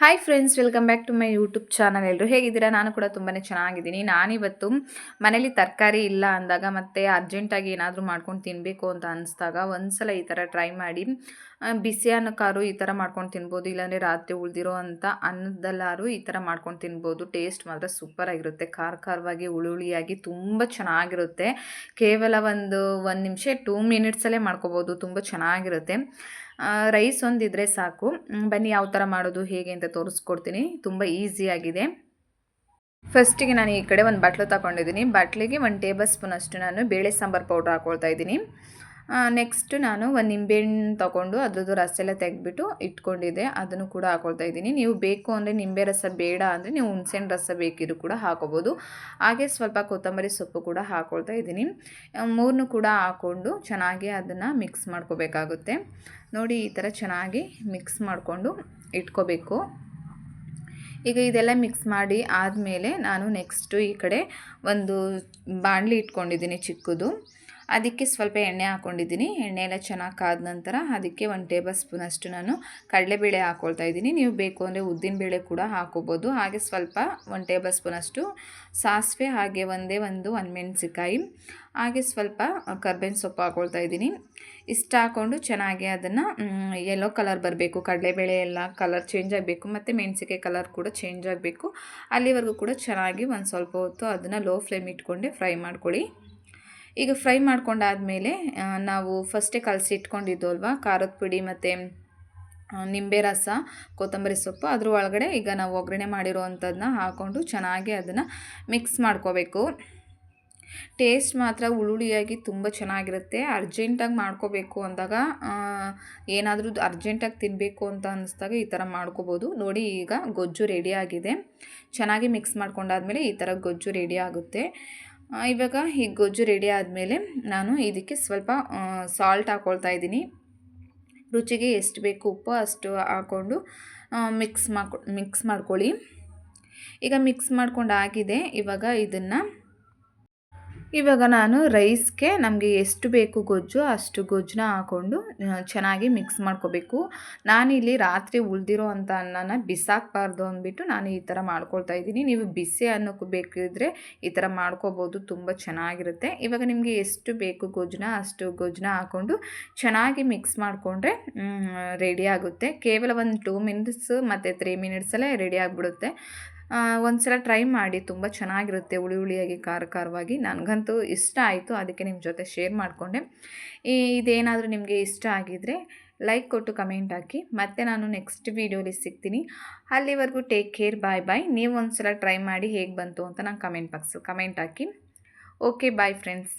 Hi friends welcome back to my YouTube channel ಎಲ್ಲರೂ ಹೇಗಿದ್ದೀರಾ? ನಾನು ಕೂಡ ತುಂಬಾ ಚೆನ್ನಾಗಿದ್ದೀನಿ. ನಾನಿವತ್ತು ಮನೇಲಿ ತರಕಾರಿ ಇಲ್ಲ ಅಂದಾಗ ಮತ್ತು ಅರ್ಜೆಂಟಾಗಿ ಏನಾದರೂ ಮಾಡ್ಕೊಂಡು ತಿನ್ನಬೇಕು ಅಂತ ಅನಿಸ್ದಾಗ ಒಂದ್ಸಲ ಈ ಥರ ಟ್ರೈ ಮಾಡಿ ಬಿಸಿ ಅನ್ನಕ್ಕಾರು ಈ ಥರ ಮಾಡ್ಕೊಂಡು ತಿನ್ಬೋದು, ಇಲ್ಲಾಂದರೆ ರಾತ್ರಿ ಉಳಿದಿರೋ ಅಂತ ಅನ್ನದಲ್ಲಾರು ಈ ಥರ ಮಾಡ್ಕೊಂಡು ತಿನ್ಬೋದು. ಟೇಸ್ಟ್ ಮಾತ್ರ ಸೂಪರ್ ಆಗಿರುತ್ತೆ. ಖಾರ ಖಾರವಾಗಿ ಹುಳುಳಿಯಾಗಿ ತುಂಬ ಚೆನ್ನಾಗಿರುತ್ತೆ. ಕೇವಲ ಒಂದು ಒಂದು ನಿಮಿಷ ಟೂ ಮಿನಿಟ್ಸಲ್ಲೇ ಮಾಡ್ಕೋಬೋದು. ತುಂಬ ಚೆನ್ನಾಗಿರುತ್ತೆ. ರೈಸ್ ಒಂದಿದ್ರೆ ಸಾಕು. ಬನ್ನಿ ಯಾವ ಥರ ಮಾಡೋದು, ಹೇಗೆ ಅಂತ ತೋರಿಸ್ಕೊಡ್ತೀನಿ. ತುಂಬ ಈಸಿಯಾಗಿದೆ ಫಸ್ಟಿಗೆ ನಾನು ಈ ಕಡೆ ಒಂದು ಬಟ್ಲು ತಗೊಂಡಿದ್ದೀನಿ. ಬಟ್ಲಿಗೆ ಒಂದು ಟೇಬಲ್ ಸ್ಪೂನ್ ಅಷ್ಟು ನಾನು ಬೇಳೆ ಸಾಂಬಾರು ಪೌಡ್ರ್ ಹಾಕ್ಕೊಳ್ತಾ ಇದ್ದೀನಿ. ನೆಕ್ಸ್ಟ್ ನಾನು ಒಂದು ನಿಂಬೆಹಣ್ಣು ತೊಗೊಂಡು ಅದ್ರದ್ದು ರಸ ಎಲ್ಲ ತೆಗೆದ್ಬಿಟ್ಟು ಇಟ್ಕೊಂಡಿದ್ದೆ. ಅದನ್ನು ಕೂಡ ಹಾಕೊಳ್ತಾ ಇದ್ದೀನಿ. ನೀವು ಬೇಕು ಅಂದರೆ ನಿಂಬೆ ರಸ ಬೇಡ ಅಂದರೆ ನೀವು ಹುಣಸೆಹಣ್ಣು ರಸ ಬೇಕಿದ್ರು ಕೂಡ ಹಾಕೋಬೋದು. ಹಾಗೆ ಸ್ವಲ್ಪ ಕೊತ್ತಂಬರಿ ಸೊಪ್ಪು ಕೂಡ ಹಾಕೊಳ್ತಾ ಇದ್ದೀನಿ. ಮೂರನ್ನು ಕೂಡ ಹಾಕ್ಕೊಂಡು ಚೆನ್ನಾಗಿ ಅದನ್ನು ಮಿಕ್ಸ್ ಮಾಡ್ಕೋಬೇಕಾಗುತ್ತೆ. ನೋಡಿ, ಈ ಥರ ಚೆನ್ನಾಗಿ ಮಿಕ್ಸ್ ಮಾಡಿಕೊಂಡು ಇಟ್ಕೋಬೇಕು. ಈಗ ಇದೆಲ್ಲ ಮಿಕ್ಸ್ ಮಾಡಿ ಆದಮೇಲೆ ನಾನು ನೆಕ್ಸ್ಟು ಈ ಕಡೆ ಒಂದು ಬಾಣಲಿ ಇಟ್ಕೊಂಡಿದ್ದೀನಿ ಚಿಕ್ಕದು. ಅದಕ್ಕೆ ಸ್ವಲ್ಪ ಎಣ್ಣೆ ಹಾಕ್ಕೊಂಡಿದ್ದೀನಿ ಎಣ್ಣೆ ಎಲ್ಲ ಚೆನ್ನಾಗಿ ಕಾದ ನಂತರ ಅದಕ್ಕೆ ಒಂದು ಟೇಬಲ್ ಸ್ಪೂನ್ ಅಷ್ಟು ನಾನು ಕಡಲೆಬೇಳೆ ಹಾಕ್ಕೊಳ್ತಾ ಇದ್ದೀನಿ. ನೀವು ಬೇಕು ಅಂದರೆ ಉದ್ದಿನಬೇಳೆ ಕೂಡ ಹಾಕೋಬೋದು. ಹಾಗೆ ಸ್ವಲ್ಪ ಒಂದು ಟೇಬಲ್ ಸ್ಪೂನ್ ಅಷ್ಟು ಸಾಸಿವೆ, ಹಾಗೆ ಒಂದೇ ಒಂದು ಮೆಣಸಿಕಾಯಿ ಹಾಗೆ ಸ್ವಲ್ಪ ಕರ್ಬೇವಿನ ಸೊಪ್ಪು ಹಾಕ್ಕೊಳ್ತಾ ಇದ್ದೀನಿ. ಇಷ್ಟ ಹಾಕ್ಕೊಂಡು ಚೆನ್ನಾಗಿ ಅದನ್ನು ಯೆಲ್ಲೋ ಕಲರ್ ಬರಬೇಕು. ಕಡಲೆಬೇಳೆ ಎಲ್ಲ ಕಲರ್ ಚೇಂಜ್ ಆಗಬೇಕು. ಮತ್ತು ಮೆಣಸಿಕಾಯಿ ಕಲರ್ ಕೂಡ ಚೇಂಜ್ ಆಗಬೇಕು. ಅಲ್ಲಿವರೆಗೂ ಕೂಡ ಚೆನ್ನಾಗಿ ಒಂದು ಸ್ವಲ್ಪ ಹೊತ್ತು ಅದನ್ನು ಲೋ ಫ್ಲೇಮ್ ಇಟ್ಕೊಂಡೆ ಫ್ರೈ ಮಾಡ್ಕೊಳ್ಳಿ. ಈಗ ಫ್ರೈ ಮಾಡ್ಕೊಂಡಾದಮೇಲೆ ನಾವು ಫಸ್ಟೇ ಕಲಸಿ ಇಟ್ಕೊಂಡಿದ್ದು ಅಲ್ವಾ? ಖಾರದ ಪುಡಿ ಮತ್ತು ನಿಂಬೆ ರಸ ಕೊತ್ತಂಬರಿ ಸೊಪ್ಪು. ಅದ್ರ ಒಳಗಡೆ ಈಗ ನಾವು ಒಗ್ಗರಣೆ ಮಾಡಿರೋ ಅಂಥದ್ದನ್ನ ಹಾಕ್ಕೊಂಡು ಚೆನ್ನಾಗಿ ಅದನ್ನು ಮಿಕ್ಸ್ ಮಾಡ್ಕೋಬೇಕು. ಟೇಸ್ಟ್ ಮಾತ್ರ ಉಳುಳಿಯಾಗಿ ತುಂಬ ಚೆನ್ನಾಗಿರುತ್ತೆ. ಅರ್ಜೆಂಟಾಗಿ ಮಾಡ್ಕೋಬೇಕು ಅಂದಾಗ ಏನಾದರೂ ಅರ್ಜೆಂಟಾಗಿ ತಿನ್ನಬೇಕು ಅಂತ ಅನ್ನಿಸ್ದಾಗ ಈ ಥರ ಮಾಡ್ಕೋಬೋದು. ನೋಡಿ ಈಗ ಗೊಜ್ಜು ರೆಡಿಯಾಗಿದೆ ಚೆನ್ನಾಗಿ ಮಿಕ್ಸ್ ಮಾಡ್ಕೊಂಡಾದ್ಮೇಲೆ ಈ ಥರ ಗೊಜ್ಜು ರೆಡಿ ಆಗುತ್ತೆ. ಆ, ಇವಾಗ ಈ ಗೊಜ್ಜು ರೆಡಿ ಆದಮೇಲೆ ನಾನು ಇದಕ್ಕೆ ಸ್ವಲ್ಪ ಸಾಲ್ಟ್ ಹಾಕ್ಕೊಳ್ತಾ ಇದ್ದೀನಿ. ರುಚಿಗೆ ಎಷ್ಟು ಬೇಕು ಉಪ್ಪು ಅಷ್ಟು ಹಾಕ್ಕೊಂಡು ಮಿಕ್ಸ್ ಮಾಡ್ಕೊ ಮಿಕ್ಸ್ ಮಾಡ್ಕೊಳ್ಳಿ. ಈಗ ಮಿಕ್ಸ್ ಮಾಡ್ಕೊಂಡು ಆಗಿದೆ. ಇವಾಗ ಇದನ್ನು ಇವಾಗ ನಾನು ರೈಸ್ಗೆ ನಮಗೆ ಎಷ್ಟು ಬೇಕು ಗೊಜ್ಜು, ಅಷ್ಟು ಗೊಜ್ಜನ್ನ ಹಾಕ್ಕೊಂಡು ಚೆನ್ನಾಗಿ ಮಿಕ್ಸ್ ಮಾಡ್ಕೋಬೇಕು. ನಾನಿಲ್ಲಿ ರಾತ್ರಿ ಉಳಿದಿರೋ ಅಂಥ ಅನ್ನನ ಬಿಸಾಕಬಾರ್ದು ಅಂದ್ಬಿಟ್ಟು ನಾನು ಈ ಥರ ಮಾಡ್ಕೊಳ್ತಾ ಇದ್ದೀನಿ. ನೀವು ಬಿಸಿ ಅನ್ನಕ್ಕೆ ಬೇಕಿದ್ರೆ ಈ ಥರ ಮಾಡ್ಕೋಬೋದು, ತುಂಬ ಚೆನ್ನಾಗಿರುತ್ತೆ. ಇವಾಗ ನಿಮಗೆ ಎಷ್ಟು ಬೇಕು ಗೊಜ್ಜನ್ನ, ಅಷ್ಟು ಗೊಜ್ಜನ್ನ ಹಾಕ್ಕೊಂಡು ಚೆನ್ನಾಗಿ ಮಿಕ್ಸ್ ಮಾಡಿಕೊಂಡ್ರೆ ರೆಡಿ ಆಗುತ್ತೆ. ಕೇವಲ ಒಂದು ಟೂ ಮಿನಿಟ್ಸ್ ಮತ್ತು ತ್ರೀ ಮಿನಿಟ್ಸಲ್ಲೇ ರೆಡಿ ಆಗಿಬಿಡುತ್ತೆ. ಒಂದು ಸಲ ಟ್ರೈ ಮಾಡಿ, ತುಂಬ ಚೆನ್ನಾಗಿರುತ್ತೆ ಹುಳಿ ಹುಳಿಯಾಗಿ ಖಾರ ಖಾರವಾಗಿ. ನನಗಂತೂ ಇಷ್ಟ ಆಯಿತು, ಅದಕ್ಕೆ ನಿಮ್ಮ ಜೊತೆ ಶೇರ್ ಮಾಡಿಕೊಂಡೆ. ಇದೇನಾದರೂ ನಿಮಗೆ ಇಷ್ಟ ಆಗಿದ್ದರೆ ಲೈಕ್ ಕೊಟ್ಟು ಕಮೆಂಟ್ ಹಾಕಿ. ಮತ್ತೆ ನಾನು ನೆಕ್ಸ್ಟ್ ವೀಡಿಯೋಲಿ ಸಿಗ್ತೀನಿ. ಅಲ್ಲಿವರೆಗೂ ಟೇಕ್ ಕೇರ್ ಬಾಯ್ ಬಾಯ್ ನೀವು ಒಂದು ಸಲ ಟ್ರೈ ಮಾಡಿ ಹೇಗೆ ಬಂತು ಅಂತ ನಾನು ಕಮೆಂಟ್ ಬಾಕ್ಸ್ ಕಮೆಂಟ್ ಹಾಕಿ. Okay bye friends